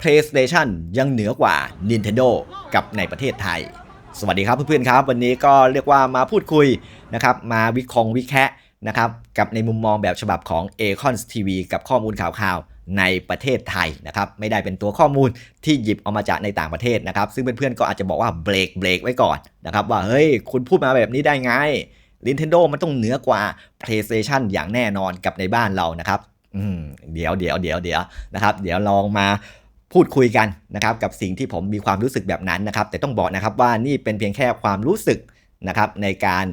PlayStation ยังเหนือกว่า Nintendo กับในประเทศไทย สวัสดีครับเพื่อนๆครับ วันนี้ก็เรียกว่ามาพูดคุยนะครับมาวิเคราะห์วิแคะนะครับกับในมุมมองแบบฉบับของ a c o n TV กับข้อมูลข่าวๆในประเทศไทยนะครับไม่ได้เป็นตัวข้อมูลที่หยิบเอามาจากในต่างประเทศนะครับซึ่งเพื่อนๆก็อาจจะบอกว่าเบรกเบรกไว้ก่อนนะครับว่าเฮ้ยคุณพูดมาแบบนี้ได้ไง Nintendo มันต้องเหนือกว่า PlayStation อย่างแน่นอนกับในบ้านเรานะครับ อืมเดี๋ยวเดี๋ยวเดี๋ยวเดี๋ยวนะครับ เดี๋ยวลองมาพูดคุยกันนะครับกับสิ่งที่ผมมีความรู้สึกแบบนั้นนะครับ แต่ต้องบอกนะครับว่านี่เป็นเพียงแค่ความรู้สึกนะครับในการ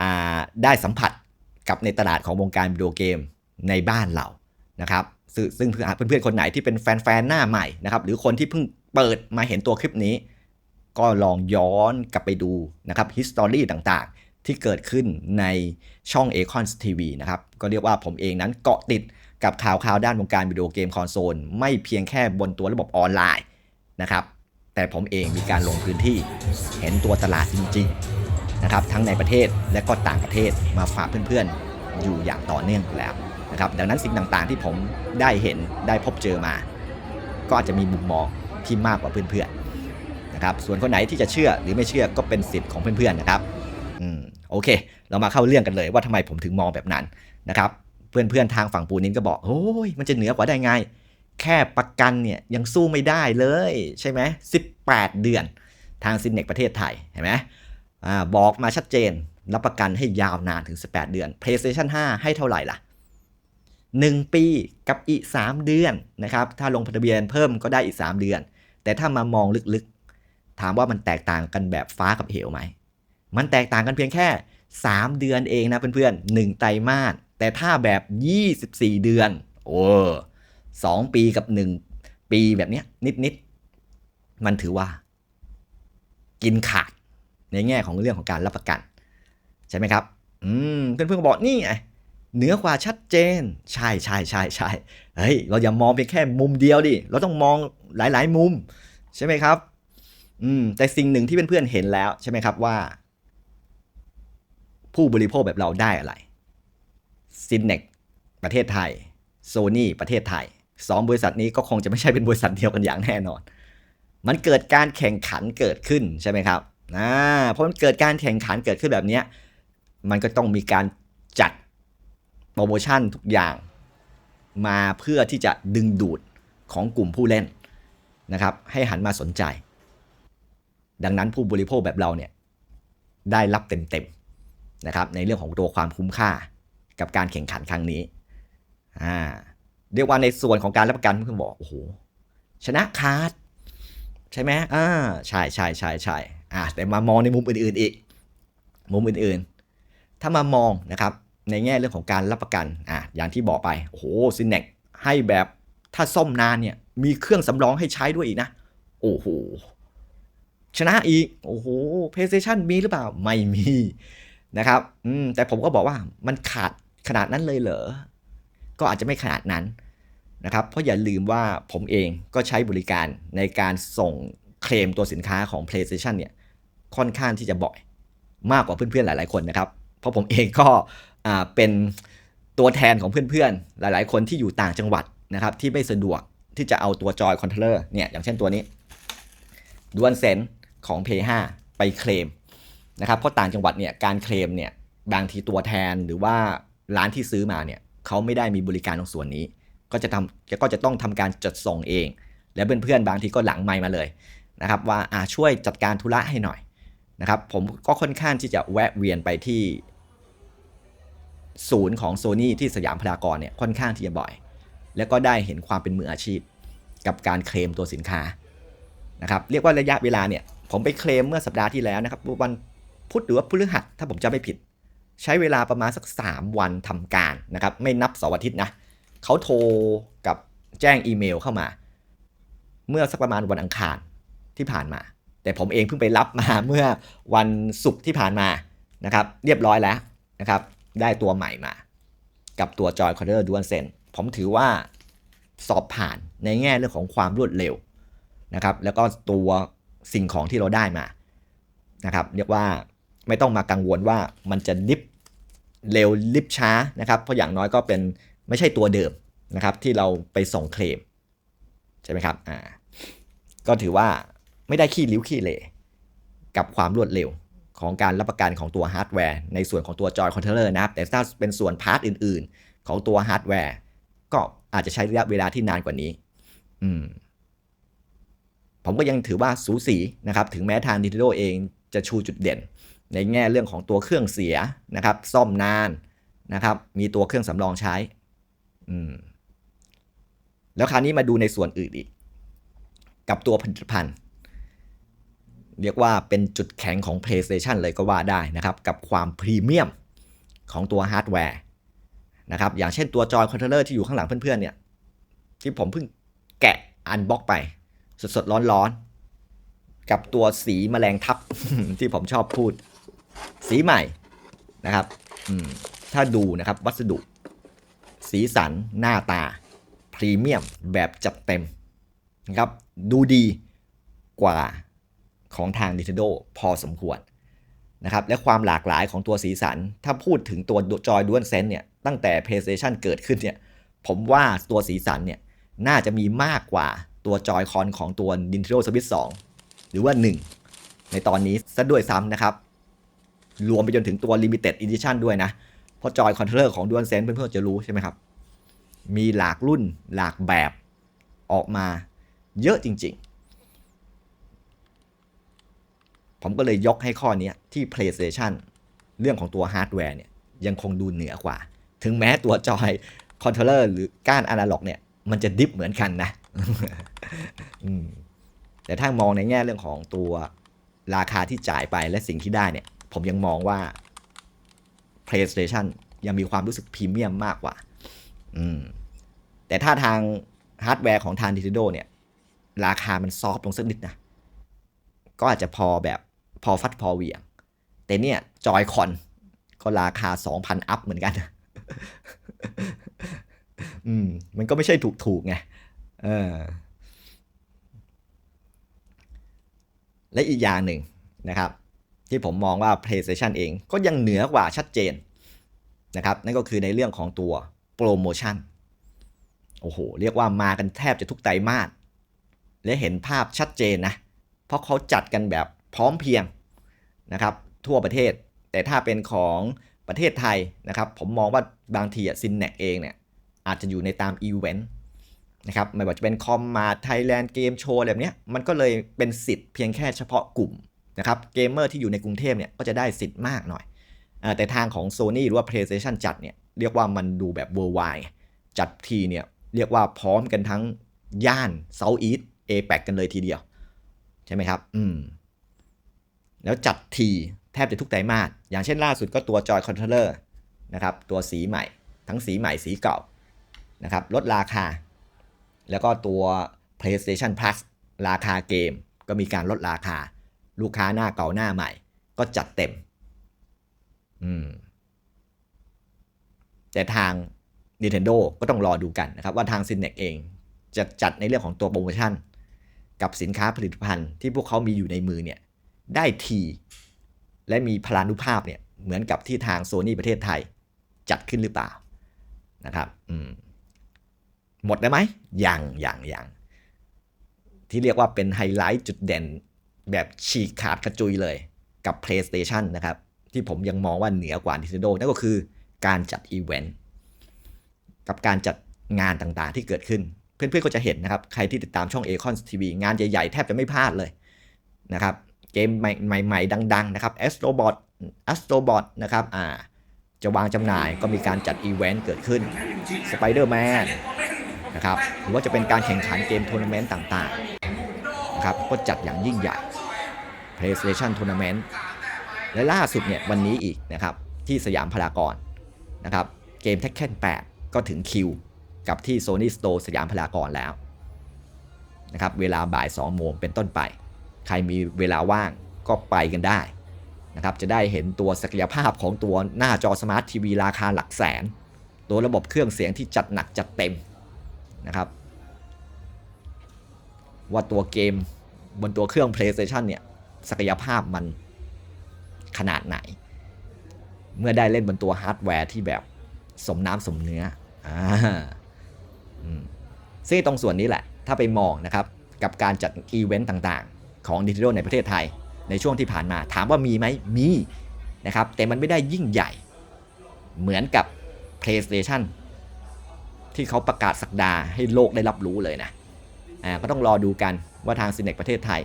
อ่าได้สัมผัสกับในตลาดของวงการวิดีโอเกมในบ้านเรานะครับซึ่งเพื่อนๆคนไหนที่เป็นแฟนๆหน้าใหม่นะครับหรือคนที่เพิ่งเปิดมาเห็นตัวคลิปนี้ ก็ลองย้อนกลับไปดูนะครับ history ต่างๆ ที่เกิดขึ้นในช่อง a c o n TV นะครับก็เรียกว่าผมเองนั้นเกาะติด กับข่าวข่าวด้านวงการวิดีโอเกมคอนโซลไม่เพียงแค่บนตัวระบบออนไลน์นะครับ แต่ผมเองมีการลงพื้นที่เห็นตัวตลาดจริงๆนะครับทั้งในประเทศและก็ต่างประเทศมาฝากเพื่อนๆ อยู่อย่างต่อเนื่องแล้วนะครับดังนั้นสิ่งต่างๆที่ผมได้เห็นได้พบเจอมา ก็อาจจะมีมุมมองที่มากกว่าเพื่อนๆนะครับส่วนคนไหนที่จะเชื่อหรือไม่เชื่อก็เป็นสิทธิ์ของเพื่อนๆนะครับอืมโอเค เรามาเข้าเรื่องกันเลยว่าทำไมผมถึงมองแบบนั้นนะครับ เพื่อนๆทางฝั่งปูนินก็บอกโอ้ยมันจะเหนือกว่าได้ไง แค่ประกันเนี่ยยังสู้ไม่ได้เลยใช่ไหม18 เดือนทางซินเนกประเทศไทยเห็นไหมอ่าบอกมาชัดเจน รับประกันให้ยาวนานถึง 18 เดือน PlayStation 5 ให้เท่าไหร่ล่ะ 1 ปีกับอีก 3 เดือนนะครับ ถ้าลงทะเบียนเพิ่มก็ได้อีก 3 เดือน แต่ถ้ามามองลึกๆ ถามว่ามันแตกต่างกันแบบฟ้ากับเหวไหม มันแตกต่างกันเพียงแค่ 3 เดือนเองนะเพื่อนๆ1ไตรมาส แต่ถ้าแบบ 24 เดือน โอ้สองปีกับ1ปีแบบเนี้ยนิดๆ มันถือว่า กินขาดในแง่ของเรื่องของการรับประกัน ใช่ไหมครับ อืมเพื่อนๆก็บอกนี่ไงเหนือกว่าชัดเจน ใช่ใช่ใช่ใช่เฮ้ยเราอย่ามองเพียงแค่มุมเดียวดิเราต้องมองหลาย ๆ มุม ใช่ไหมครับ อืมแต่สิ่งหนึ่งที่เพื่อนๆเห็นแล้วใช่ไหมครับว่า ผู้บริโภคแบบเราได้อะไร ซินเนกประเทศไทยโซ n y ประเทศไทยสองบริษัทนี้ก็คงจะไม่ใช่เป็นบริษัทเดียวกันอย่างแน่นอน มันเกิดการแข่งขันเกิดขึ้นใช่ไหมครับอ่าเพราะมันเกิดการแข่งขันเกิดขึ้นแบบนี้มันก็ต้องมีการจัดโปรโมชั่นทุกอย่าง มาเพื่อที่จะดึงดูดของกลุ่มผู้เล่นนะครับ ให้หันมาสนใจ ดังนั้นผู้บริโภคแบบเราเนี่ยได้รับเต็มๆนะครับในเรื่องของตัวความคุ้มค่า กับการแข่งขันครั้งนี้อ่าเรียกว่าในส่วนของการรับประกันเพื่อนบอกโอ้โหชนะขาดใช่ไหมอ่าใช่ใช่ใช่ใช่อ่าแต่มามองในมุมอื่นๆอีก มุมอื่นๆ ถ้ามามองนะครับในแง่เรื่องของการรับประกันอ่าอย่างที่บอกไปโอ้โหซินเนกให้แบบถ้าซ่อมนานเนี่ยมีเครื่องสำรองให้ใช้ด้วยอีกนะ โอ้โหชนะอีก โอ้โห PlayStation มีหรือเปล่า ไม่มีนะครับ อืม แต่ผมก็บอกว่ามันขาด ขนาดนั้นเลยเหรอ ก็อาจจะไม่ขนาดนั้นนะครับ เพราะอย่าลืมว่าผมเองก็ใช้บริการในการส่งเคลมตัวสินค้าของ PlayStation เนี่ยค่อนข้างที่จะบ่อยมากกว่าเพื่อนๆหลาย ๆคนนะครับ เพราะผมเองก็เป็นตัวแทนของเพื่อนๆ หลายๆ คนที่อยู่ต่างจังหวัดนะครับ ที่ไม่สะดวกที่จะเอาตัวจอยคอนโทรลเลอร์เนี่ยอย่างเช่นตัวนี้ดวนเซนของ Play 5ไปเคลมนะครับเพราะต่างจังหวัดเนี่ยการเคลมเนี่ยบางทีตัวแทนหรือว่า ร้านที่ซื้อมาเนี่ยเขาไม่ได้มีบริการตรงส่วนนี้ ก็จะทำก็จะต้องทำการจัดส่งเอง และเพื่อนๆบางทีก็หลังไมมาเลยนะครับว่าอ่าช่วยจัดการธุระให้หน่อยนะครับผมก็ค่อนข้างที่จะแวะเวียนไปที่ ศูนย์ของโซ n y ที่สยามพารากอนเนี่ยค่อนข้างที่จะบ่อย แล้วก็ได้เห็นความเป็นมืออาชีพ กับการเคลมตัวสินค้านะครับเรียกว่าระยะเวลาเนี่ยผมไปเคลมเมื่อสัปดาห์ที่แล้วนะครับวันพุธหรือว่าพฤหัสถ้าผมจำไม่ผิด ใช้เวลาประมาณสัก 3 วันทำการนะครับ ไม่นับเสาร์อาทิตย์นะเขาโทรกับแจ้งอีเมลเข้ามา เมื่อสักประมาณวันอังคารที่ผ่านมา แต่ผมเองเพิ่งไปรับมาเมื่อวันศุกร์ที่ผ่านมานะครับ เรียบร้อยแล้วนะครับ ได้ตัวใหม่มา กับตัว Joy c o n t r o l l e r Dual Sense ผมถือว่าสอบผ่านในแง่เรื่องของความรวดเร็วนะครับ แล้วก็ตัวสิ่งของที่เราได้มานะครับ เรียกว่าไม่ต้องมากังวลว่ามันจะลิฟ เร็วลิฟช้านะครับเพราะอย่างน้อยก็เป็นไม่ใช่ตัวเดิมนะครับที่เราไปส่งเคลมใช่ไหมครับอ่าก็ถือว่าไม่ได้ขี้ริ้วขี้เหร่กับความรวดเร็วของการรับประกันของตัวฮาร์ดแวร์ในส่วนของตัวจอยคอนโทรลเลอร์นะครับ แต่ถ้าเป็นส่วนพาร์ทอื่นๆ ของตัวฮาร์ดแวร์ก็อาจจะใช้ระยะเวลาที่นานกว่านี้ อืม ผมก็ยังถือว่าสูสีนะครับ ถึงแม้ทาง Nintendo เองจะชูจุดเด่น ในแง่เรื่องของตัวเครื่องเสียนะครับ ซ่อมนานนะครับ มีตัวเครื่องสำรองใช้อืมแล้วคราวนี้มาดูในส่วนอื่นอีก กับตัวผลิตภัณฑ์ เรียกว่าเป็นจุดแข็งของ PlayStation เลยก็ว่าได้นะครับ กับความพรีเมียมของตัวฮาร์ดแวร์นะครับ อย่างเช่นตัวจอยคอนโทรลเลอร์ที่อยู่ข้างหลังเพื่อนๆเนี่ย ที่ผมเพิ่งแกะอันบ็อกไป สดๆ ร้อนๆ กับตัวสีแมลงทับที่ผมชอบพูด สีใหม่นะครับถ้าดูนะครับวัสดุ สีสันหน้าตา พรีเมียมแบบจัดเต็มนะครับดูดีกว่าของทาง Nintendo พอสมควรนะครับและความหลากหลายของตัวสีสัน ถ้าพูดถึงตัวจอยด้วนเซนเนี่ยตั้งแต่ PlayStation เกิดขึ้นเนี่ยผมว่าตัวสีสันเนี่ยน่าจะมีมากกว่าตัวจอยคอนของตัว Nintendo Switch 2 หรือว่า 1 ในตอนนี้ซะด้วยซ้ำนะครับ รวมไปจนถึงตัว Limited Edition ด้วยนะ เพราะจอยคอนโทรลเลอร์ของ DualSense เพื่อนๆจะรู้ใช่ไหมครับ มีหลากรุ่นหลากแบบออกมาเยอะจริง ๆ ผมก็เลยยกให้ข้อนี้ที่ PlayStation เรื่องของตัวฮาร์ดแวร์เนี่ยยังคงดูเหนือกว่า ถึงแม้ตัวจอยคอนโทรลเลอร์หรือก้านอนาล็อกเนี่ยมันจะดิฟเหมือนกันนะแต่ถ้ามองในแง่เรื่องของตัวราคาที่จ่ายไปและสิ่งที่ได้เนี่ย ผมยังมองว่า PlayStation ยังมีความรู้สึกพรีเมียมมากกว่า อืม แต่ถ้าทางฮาร์ดแวร์ของทาง Nintendo เนี่ย ราคามันซอฟต์ลงสักนิดนะ ก็อาจจะพอแบบพอฟัดพอเหวียง แต่เนี่ยจอยคอนก็ราคา 2,000 อัพเหมือนกัน อืม มันก็ไม่ใช่ถูกๆไง เออ และอีกอย่างหนึ่งนะครับ ที่ผมมองว่า PlayStation เองก็ยังเหนือกว่าชัดเจนนะครับนั่นก็คือในเรื่องของตัวโปรโมชั่นโอ้โห เรียกว่ามากันแทบจะทุกไตรมาสและเห็นภาพชัดเจนนะ เพราะเขาจัดกันแบบพร้อมเพรียงนะครับทั่วประเทศ แต่ถ้าเป็นของประเทศไทยนะครับ ผมมองว่าบางทีอะซินเนกเองเนี่ยอาจจะอยู่ในตามอีเวนต์นะครับไม่ว่าจะเป็นคอมมาไทยแลนด์เกมโชว์อะไรแบบเนี้ยมันก็เลยเป็นสิทธิ์เพียงแค่เฉพาะกลุ่ม นะครับเกมเมอร์ที่อยู่ในกรุงเทพเนี่ยก็จะได้สิทธิ์มากหน่อยอแต่ทางของ Sony หรือว่า PlayStation จัดเนี่ยเรียกว่ามันดูแบบ worldwide จัดทีเนี่ยเรียกว่าพร้อมกันทั้งย่าน South East APAC กันเลยทีเดียว ใช่ไหมครับอืมแล้วจัดทีแทบจะทุกไตรมาสอย่างเช่นล่าสุดก็ตัว Joy Controller นะครับตัวสีใหม่ ทั้งสีใหม่สีเก่านะครับลดราคา แล้วก็ตัว PlayStation Plus ราคาเกมก็มีการลดราคา ลูกค้าหน้าเก่าหน้าใหม่ ก็จัดเต็ม อืม แต่ทาง Nintendo ก็ต้องรอดูกันนะครับ ว่าทาง c i n e x เอง จะจัดในเรื่องของตัวโปรโมชั่น กับสินค้าผลิตภัณฑ์ที่พวกเขามีอยู่ในมือเนี่ย ได้ที และมีพลานุภาพเนี่ยเหมือนกับที่ทาง Sony ประเทศไทย จัดขึ้นหรือเปล่านะครับอืมหมดได้ไหมยังยังยังที่เรียกว่าเป็นไฮไลท์จุดเด่น แบบฉีกขาดกระจุยเลยกับ PlayStation นะครับ ที่ผมยังมองว่าเหนือกว่า Nintendo นั่นก็คือการจัดอีเวนต์กับการจัดงานต่างๆที่เกิดขึ้น เพื่อนๆก็จะเห็นนะครับ ใครที่ติดตามช่อง a c o n TV งานใหญ่ๆ แทบจะไม่พลาดเลยนะครับ เกมใหม่ๆ ดัง ๆ นะครับ Astrobot Astrobot นะครับอ่าจะวางจำหน่ายก็มีการจัดอีเวนต์เกิดขึ้น Spider-Man นะครับหรือว่าจะเป็นการแข่งขันเกมทัวร์นาเมนต์ต่างๆนะครับก็จัดอย่างยิ่งใหญ่ PlayStation Tournament และล่าสุดเนี่ยวันนี้อีกนะครับที่สยามพารากอนนะครับเกม Tekken 8ก็ถึงคิว กับที่ Sony Store สยามพารากอนแล้วนะครับเวลาบ่าย 2 โมงเป็นต้นไป ใครมีเวลาว่างก็ไปกันได้นะครับจะได้เห็นตัวศักยภาพของตัวหน้าจอสมาร์ททีวีราคาหลักแสน ตัวระบบเครื่องเสียงที่จัดหนักจัดเต็มนะครับว่าตัวเกมบนตัวเครื่อง PlayStation เนี่ย ศักยภาพมันขนาดไหน เมื่อได้เล่นบนตัวฮาร์ดแวร์ที่แบบสมน้ำสมเนื้ออ่าซึ่งตรงส่วนนี้แหละ ถ้าไปมองนะครับ กับการจัดอีเวนต์ต่างๆ ของ Nintendo ในประเทศไทย ในช่วงที่ผ่านมาถามว่ามีไหมมีนะครับ แต่มันไม่ได้ยิ่งใหญ่ เหมือนกับ PlayStation ที่เขาประกาศสักดาให้โลกได้รับรู้เลยนะอ่าก็ต้องรอดูกันว่าทาง c ิน e ประเทศไทย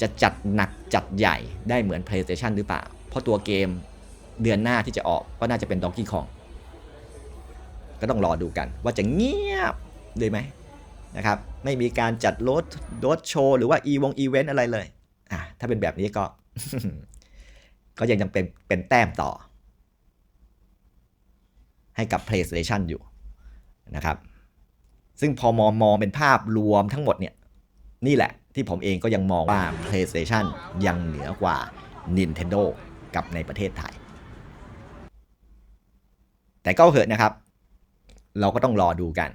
จะจัดหนักจัดใหญ่ได้เหมือน PlayStation หรือเปล่า เพราะตัวเกมเดือนหน้าที่จะออกก็น่าจะเป็น Donkey Kong ก็ต้องรอดูกันว่าจะเงียบเลยไหมนะครับไม่มีการจัดรถรถโชว์หรือว่าอีวงอีเวนต์อะไรเลยอะถ้าเป็นแบบนี้ก็ ก็ยังจำเป็นเป็นแต้มต่อ ให้กับ PlayStation อยู่นะครับ ซึ่งพอมองมองเป็นภาพรวมทั้งหมดเนี่ย นี่แหละ ที่ผมเองก็ยังมองว่า PlayStation ยังเหนือกว่า Nintendo กับในประเทศไทย แต่ก็เหอะนะครับ เราก็ต้องรอดูกัน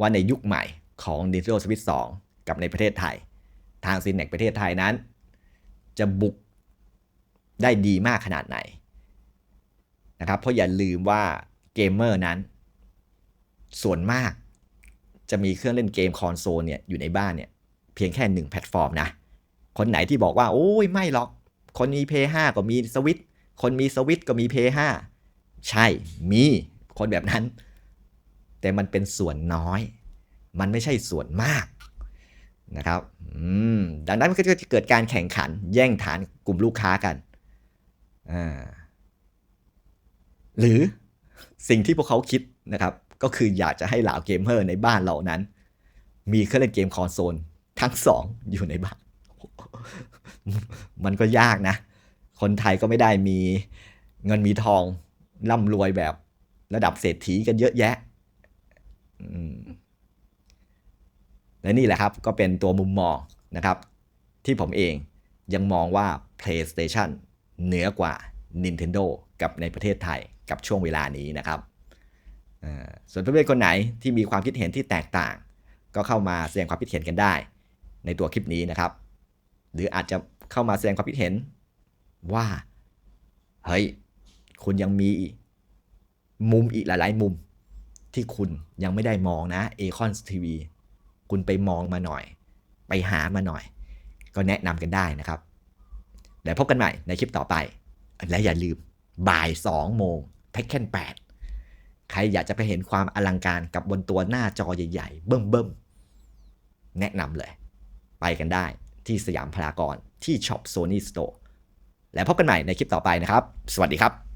ว่าในยุคใหม่ของ Nintendo Switch 2 กับในประเทศไทย ทาง c ิน e ประเทศไทยนั้น จะบุกได้ดีมากขนาดไหนนะครับ เพราะอย่าลืมว่าเกมเมอร์นั้น ส่วนมากจะมีเครื่องเล่นเกมคอนโซลเนี่ยอยู่ในบ้านเนี่ย เพียงแค่หนึ่งแพลตฟอร์มนะ คนไหนที่บอกว่า โอ้ยไม่หรอก คนมี p 5ก็มีสวิตคนมีสวิตก็มี p 5ใช่มีคนแบบนั้น แต่มันเป็นส่วนน้อย มันไม่ใช่ส่วนมากนะครับอืมดังนั้นมันก็จะเกิดการแข่งขันแย่งฐานกลุ่มลูกค้ากันหรือสิ่งที่พวกเขาคิดนะครับ ก็คืออยากจะให้เหล่าเกมเมอร์ในบ้านเรานั้น มีเครื่องเล่นเกมคอนโซล ทั้งสองอยู่ในบ้าน มันก็ยากนะ คนไทยก็ไม่ได้มีเงินมีทองร่ำรวยแบบระดับเศรษฐีกันเยอะแยะและนี่แหละครับก็เป็นตัวมุมมองนะครับ ที่ผมเองยังมองว่า PlayStation เหนือกว่า Nintendo กับในประเทศไทยกับช่วงเวลานี้นะครับ ส่วนเพื่อนๆคนไหนที่มีความคิดเห็นที่แตกต่าง ก็เข้ามาแสดงความคิดเห็นกันได้ ในตัวคลิปนี้นะครับ หรืออาจจะเข้ามาแสดงความคิดเห็นว่า เฮ้ย คุณยังมีมุมอีกหลาย ๆ มุม ที่คุณยังไม่ได้มองนะ a c o n TV คุณไปมองมาหน่อย ไปหามาหน่อย ก็แนะนำกันได้นะครับเดี๋ยวพบกันใหม่ในคลิปต่อไป และอย่าลืมบ่าย 2 โมงเทคเคน8ใครอยากจะไปเห็นความอลังการกับบนตัวหน้าจอใหญ่ ๆ เบิ่มๆ แนะนำเลย ไปกันได้ที่สยามพารากอนที่ช็อปโซนี่สโตร์แล้วพบกันใหม่ในคลิปต่อไปนะครับ สวัสดีครับ